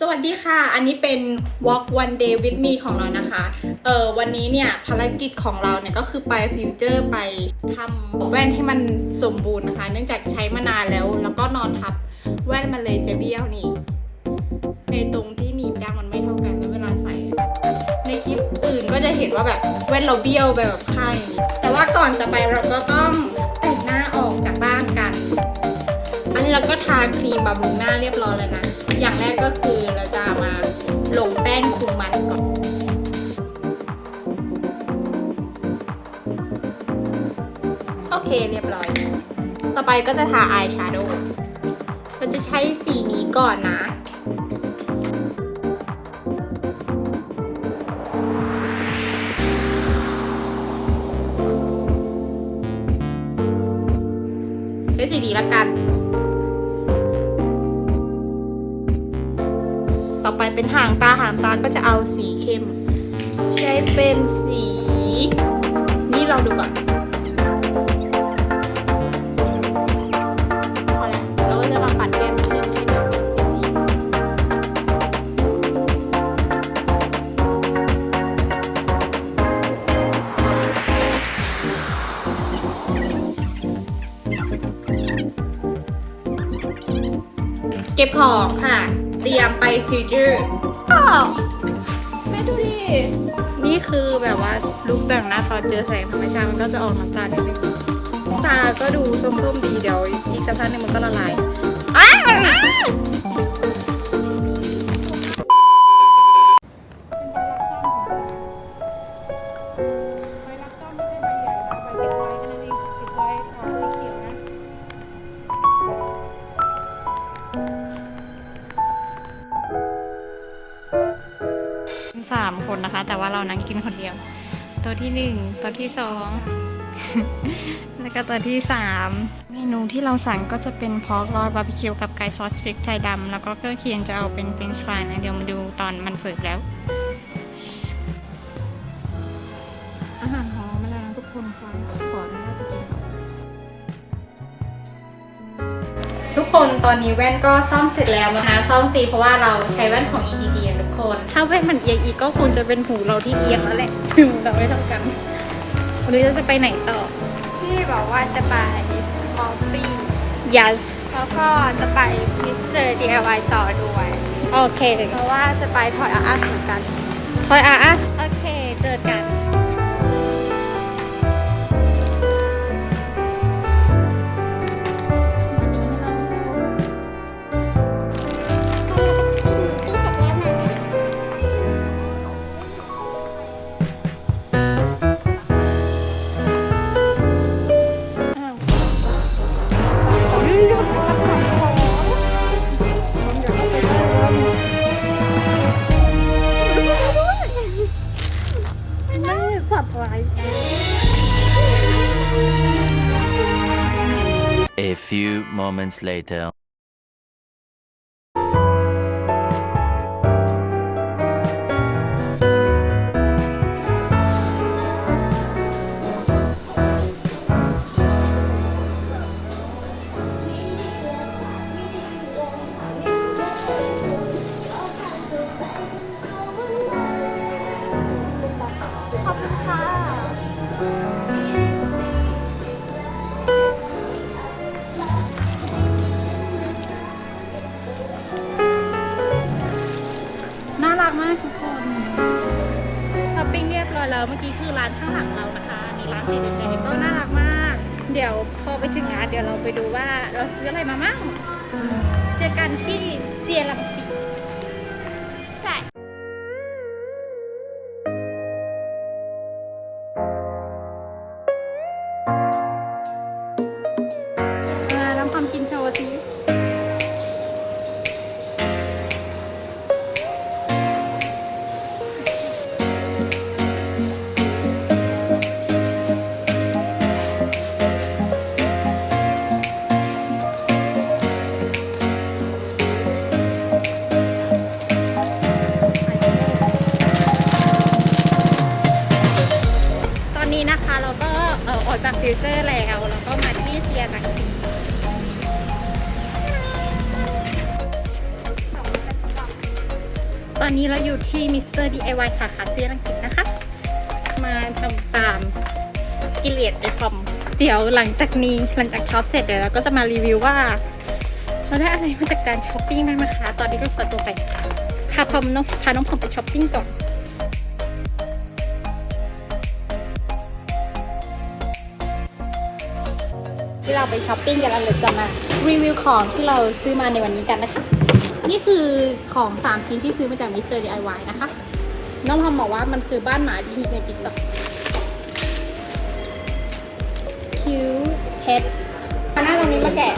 สวัสดีค่ะ อันนี้เป็น Walk One Day with me ของเรานะคะ เออวันนี้เนี่ยภารกิจของเราเนี่ยก็คือไปฟิวเจอร์ไปทำแว่นให้มันสมบูรณ์นะคะ เนื่องจากใช้มานานแล้ว แล้วก็นอนทับแว่นมันเลยจะเบี้ยวนี่ ในตรงที่หนีบยางมันไม่เท่ากันแล้วเวลาใส่ ในคลิปอื่นก็จะเห็นว่าแบบแว่นเราเบี้ยวแบบข้างอย่างนี้แต่ว่าก่อนจะไปเราก็ต้องแต่งหน้าออกจากบ้านกัน อันนี้เราก็ทาครีมบำรุงหน้าเรียบร้อยแล้วนะ อย่างแรกก็คือเราจะมาลงแป้งคุมมันก่อนโอเคเรียบร้อย ต่อไปก็จะทาอายแชโดว์เราจะใช้สีนี้ก่อนนะใช้สีนี้ละกัน เป็นหางตาหางตาก็จะเอาสีเข้ม ใช้เป็นสี นี่ลองดูก่อนแล้วก็จะมาปัดแก้มนิดนึงให้มันเป็นสีสีเก็บของค่ะ เตรียมไปฟิวเจอร์ แม่ดูดิ นี่คือแบบว่าลุกแต่งหน้าตอนเจอแสงธรรมชาติมันก็จะออกน้ำตาลนิดนึงตาก็ดูส้มๆดีเดี๋ยวอีกสักพักหนึงมันก็ละลาย แต่ว่าเรานั่งกินคนเดียว ตัวที่หนึ่งตัวที่สองแล้วก็ตัวที่สามเมนูที่เราสั่งก็จะเป็นพอกรอดบาร์บีคิวกับไก่ซอสพริกไทยดำแล้วก็เครื่องเคียงจะเอาเป็นเฟรนช์ฟรายนะเดี๋ยวมาดูตอนมันเสิร์ฟแล้ว อาหารหอมมาแล้วนะทุกคนค่ะขออนุญาตไปกินทุกคนตอนนี้แว่นก็ซ่อมเสร็จแล้วนะคะ ซ่อมฟรีเพราะว่าเราใช้แว่นของอะทุก ถ้าแว่นมันเอียงอีกก็คงจะเป็นหูเราที่เอียงแล้วแหละหูเราไม่เท่ากันวันนี้เราจะไปไหนต่อ พี่บอกว่าจะไปออฟฟี่ yes แล้วก็จะไปมิสเตอร์ DIY ต่อด้วย โอเค เพราะว่าจะไปถอยอาร์ตเหมือนกัน ทอยอาร์สโอเค เจอกัน moments later. ก็น่ารักมาก เดี๋ยวพอไปถึงงานเดี๋ยวเราไปดูว่าเราซื้ออะไรมามั่งเจอกันที่เซียรังสี จากฟิวเจอร์แล้วแล้วก็มาที่เซียรังสีตอนนี้เราอยู่ที่มิสเตอร์ DIY สาขาเซียรังสิตนะคะ มาทำตามกิเลสไอคอมเดี๋ยวหลังจากนี้หลังจากช็อปเสร็จเดี๋ยวเราก็จะมารีวิวว่าเราได้อะไรมาจากการช้อปปิ้งบ้างนะคะ ตอนนี้ก็ขอตัวไปพาพอมน้องพาน้องพอมไปช้อปปิ้งก่อน ที่เราไปช้อปปิ้งกันแล้วเราจะมารีวิวของที่เราซื้อมาในวันนี้กันนะคะ นี่คือของ 3 ชิ้นที่ซื้อมาจาก Mr. DIY นะคะ น้องพอมบอกว่ามันคือบ้านหมาที่ฮิตในติ๊กต็อกคิวเพชรมาหน้าตรงนี้มาแกะ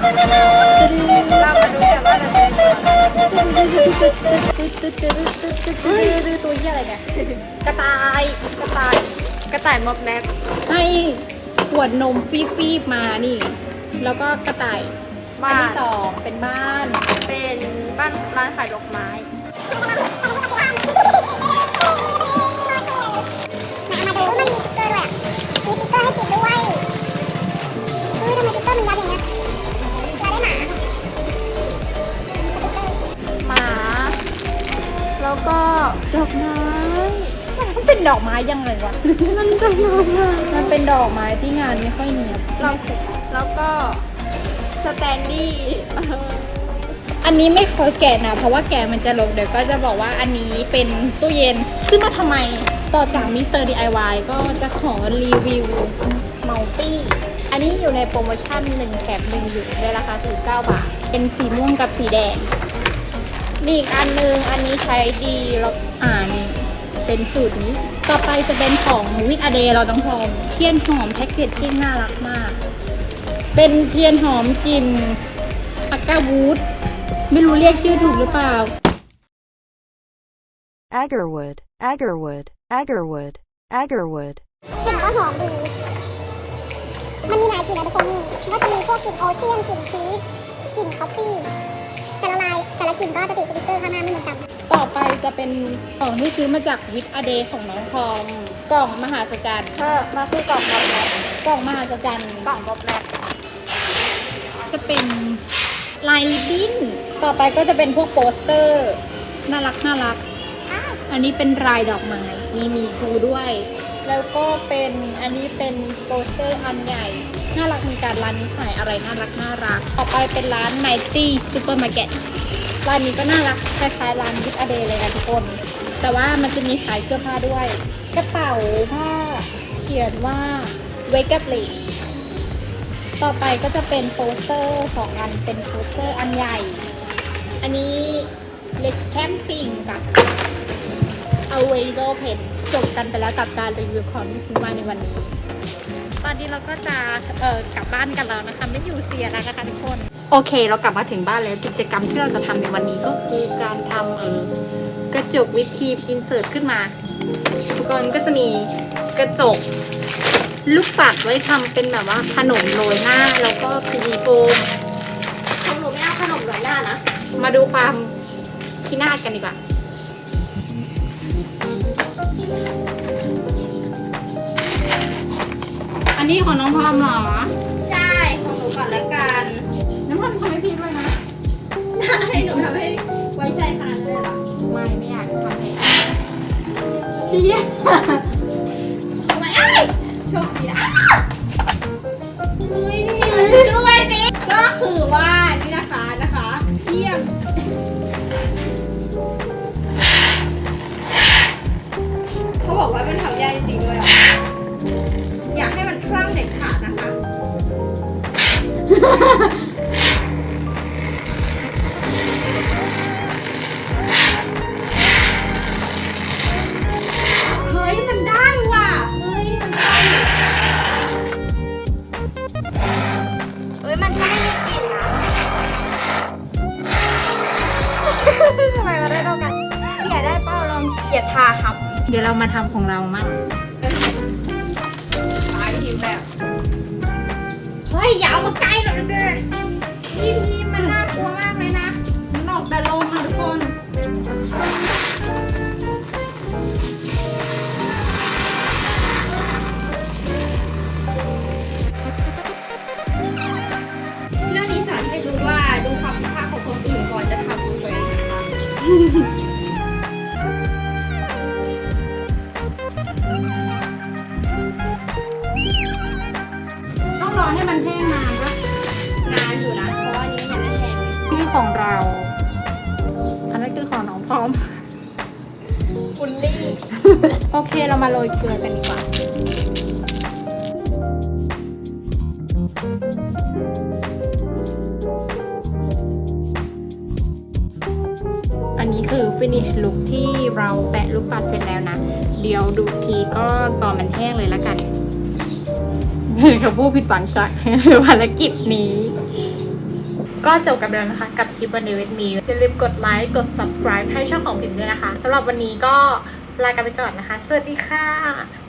เรามาดูกันว่าเราจะได้ ตัวอะไรตัวเหี้ยอะไรเนี่ย กระต่าย กระต่าย กระต่ายม็อบแม็กให้ขวดนมฟีบฟีบๆมานี่ แล้วก็กระต่ายอันบ้านที่สองเป็นบ้าน เป็นบ้านร้านขายดอกไม้ ดอกไม้ยังไงวะ มันดอกไม้มันเป็นดอกไม้ที่งานไม่ค่อยเนียบแล้วแล้วก็สแตนดี้เอออันนี้ไม่ขอแกะนะ เพราะว่าแกะมันจะลงเดี๋ยวก็จะบอกว่าอันนี้เป็นตู้เย็นซื้อมาทำไมต่อจากมิสเตอร์ DIY ก็จะขอรีวิวมัลตี้อันนี้อยู่ในโปรโมชั่น1แถม1อยู่ในราคา49บาท เป็นสีม่วงกับสีแดงมีอีกอันนึง อันนี้ใช้ดีแล้วอ่านี่ เป็นสูตรนี้ ต่อไปจะเป็นของวิทอเดเราต้องพร้อมเทียนหอมแพ็กเกจจิ้งน่ารักมาก เป็นเทียนหอมกลิ่นอากาวูดไม่รู้เรียกชื่อถูกหรือเปล่า Agarwood, Agarwood, Agarwood, Agarwood. กลิ่นก็หอมดี มันมีหลายกลิ่นนะทุกคนนี่ก็จะมีพวกกลิ่นโอเชียนกลิ่นพีชกลิ่นคอฟฟี่แต่ละลายแต่ละกลิ่นก็จะติดสติ๊กเกอร์ข้างหน้าไม่เหมือนกันต่อ ไปจะเป็นของที่ซื้อมาจากวิทอเดของน้องพอมกล่องมหาสจรรย์ก็มาคือกล่องม็อบแม็กกล่องมหาสจรรย์กล่องม็อบแม็กจะเป็นลายลิบบิ้น ต่อไปก็จะเป็นพวกโปสเตอร์ น่ารักน่ารัก อันนี้เป็นลายดอกไม้ มีมีภูด้วย แล้วก็เป็นอันนี้เป็นโปสเตอร์อันใหญ่ น่ารักเหมือนกันร้านนี้ขายอะไรน่ารักน่ารัก ต่อไปเป็นร้าน Nighty Supermarket ร้า ร้านนี้ก็น่ารักคล้ายๆร้านวิทอเดเลยนะทุกคน แต่ว่ามันจะมีขายเสื้อผ้าด้วย กระเป๋าผ้าเขียนว่า Wake up late ต่อไปก็จะเป็นโปสเตอร์สองอันเป็นโปสเตอร์อันใหญ่ อันนี้ Let's Camping กับ a w a z o Pen จบกันไปแล้วกับการรีวิวของที่ซื้อมาในวันนี้ ตอนนี้เราก็จะเออกลับบ้านกันแล้วนะคะ ไม่อยู่เซียแล้วนะคะทุกคน โอเค เรากลับมาถึงบ้านแล้วกิจกรรมที่เราจะทำในวันนี้ก็คือการทำเออกระจกวิปครีมอินเสิร์ตขึ้นมาอุกรณ์ก็จะมีกระจกลูกปัดไว้ทำเป็นแบบว่าขนมโรยหน้า แล้วก็พีวีโฟมของหนูไม่เอาขนมหน่อยหน้านะ มาดูความพินาศกันดีกว่า อันนี้ของน้องพอมเหรอ ใช่ของหนูก่อนละกัน น้องพอมทำให้พี่ด้วยนะให้หนูทำให้ไว้ใจขนาดนั้นเลยเหรอไม่ไม่อยากทำให้เชี่ยทำไมเอ้ยโชคดีนะเฮ้ยนี่มันด้วยสิก็คือว่า เฮ้ยมันได้ว่ะ เฮ้ยมันได้เฮ้ยมันก็ไม่มีกลิ่นนะทำไมมาได้เท่ากันอยากได้เป้าลองอย่าทาครับ เดี๋ยวเรามาทำของเรามั่ง ตายทีแบบเฮ้ ยอย่าเอามาใกล้หน่อยสินี่นี่มันน่ากลัวมากเลยนะ โอเคเรามาโรยเกลือกันดีกว่า อันนี้คือ finish look ที่เราแปะลูกปัดเสร็จแล้วนะ เดี๋ยวดูทีก็ตอนมันแห้งเลยละกันเขาพูดผิดหวังจากภารกิจนี้ ก็จบกันไปแล้วนะคะ กับคลิปวันนี้วิดมีอย่าลืมกดไลค์ กด subscribe ให้ช่องของพิมพ์ด้วยนะคะสำหรับวันนี้ก็ ลากันไปก่อนนะคะ สวัสดีค่ะ